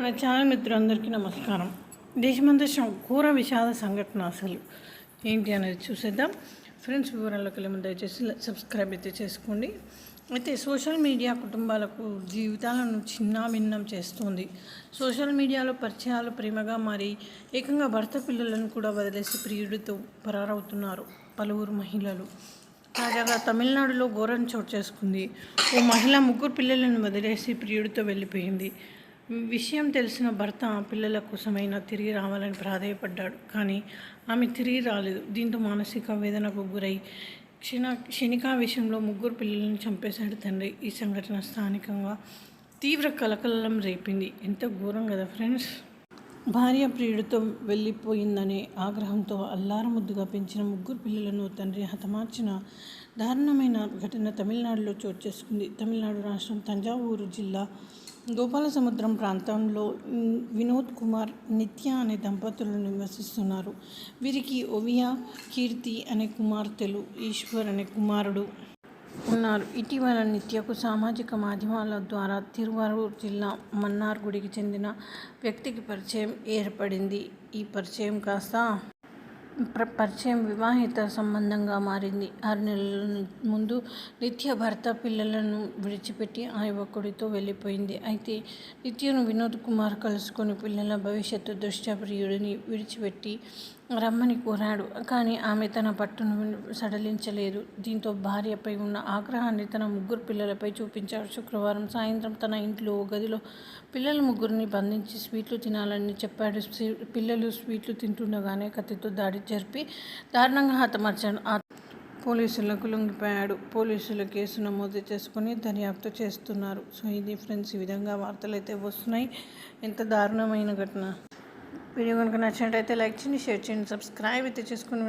మన ఛానల్ మిత్రులందరికీ నమస్కారం. దేశమంతా ఘోర విషాద సంఘటన అసలు ఏంటి అనేది చూసేద్దాం. ఫ్రెండ్స్ వివరాల్లోకి వెళ్ళి దయచేసి సబ్స్క్రైబ్ అయితే చేసుకోండి. అయితే సోషల్ మీడియా కుటుంబాలకు జీవితాలను చిన్నాభిన్నం చేస్తుంది. సోషల్ మీడియాలో పరిచయాలు ప్రేమగా మారి ఏకంగా భర్త పిల్లలను కూడా వదిలేసి ప్రియుడితో పరారవుతున్నారు పలువురు మహిళలు. తాజాగా తమిళనాడులో ఘోరం చోటు చేసుకుంది. ఓ మహిళ ముగ్గురు పిల్లలను వదిలేసి ప్రియుడితో వెళ్ళిపోయింది. విషయం తెలిసిన భర్త పిల్లల కోసమైనా తిరిగి రావాలని ప్రాధేయపడ్డాడు. కానీ ఆమె తిరిగి రాలేదు. దీంతో మానసిక వేదనకు గురై క్షణ క్షణికా విషయంలో ముగ్గురు పిల్లలను చంపేశాడు తండ్రి. ఈ సంఘటన స్థానికంగా తీవ్ర కలకలం రేపింది. ఎంత ఘోరం కదా ఫ్రెండ్స్! భార్య ప్రియుడితో వెళ్ళిపోయిందనే ఆగ్రహంతో అల్లారముద్దుగా పెంచిన ముగ్గురు పిల్లలను తండ్రి హతమార్చిన దారుణమైన ఘటన తమిళనాడులో చోటు చేసుకుంది. తమిళనాడు రాష్ట్రం తంజావూరు జిల్లా గోపాల సముద్రం ప్రాంతంలో వినోద్ కుమార్ నిత్య అనే దంపతులు నివసిస్తున్నారు. వీరికి ఒవియా కీర్తి అనే కుమార్తెలు ఈశ్వర్ అనే కుమారుడు ఉన్నారు. ఇటీవల నిత్యకు సామాజిక మాధ్యమాల ద్వారా తిరువారూర్ జిల్లా మన్నార్ గుడికి చెందిన వ్యక్తికి పరిచయం ఏర్పడింది. ఈ పరిచయం కాస్త పరిచయం వివాహిత సంబంధంగా మారింది. ఆరు నెలల ముందు నిత్య భర్త పిల్లలను విడిచిపెట్టి ఆ యువకుడితో వెళ్ళిపోయింది. అయితే నిత్యను వినోద్ కుమార్ కలుసుకొని పిల్లల భవిష్యత్తు దృష్ట్యా ప్రియుడిని విడిచిపెట్టి రమ్మని కోరాడు. కానీ ఆమె తన పట్టును సడలించలేదు. దీంతో భార్యపై ఉన్న ఆగ్రహాన్ని తన ముగ్గురు పిల్లలపై చూపించాడు. శుక్రవారం సాయంత్రం తన ఇంట్లో గదిలో పిల్లల ముగ్గురిని బంధించి స్వీట్లు తినాలని చెప్పాడు. పిల్లలు స్వీట్లు తింటుండగానే కత్తితో దాడి జరిపి దారుణంగా హతమార్చాడు. ఆ పోలీసులకు లొంగిపోయాడు పోలీసులు కేసు నమోదు చేసుకుని దర్యాప్తు చేస్తున్నారు. సో ఇది ఫ్రెండ్స్ ఈ విధంగా వార్తలు అయితే వస్తున్నాయి. ఎంత దారుణమైన ఘటన. వీడియో కనుక నచ్చినట్టయితే లైక్ చేయండి షేర్ చేయండి సబ్స్క్రైబ్ అయితే చేసుకుని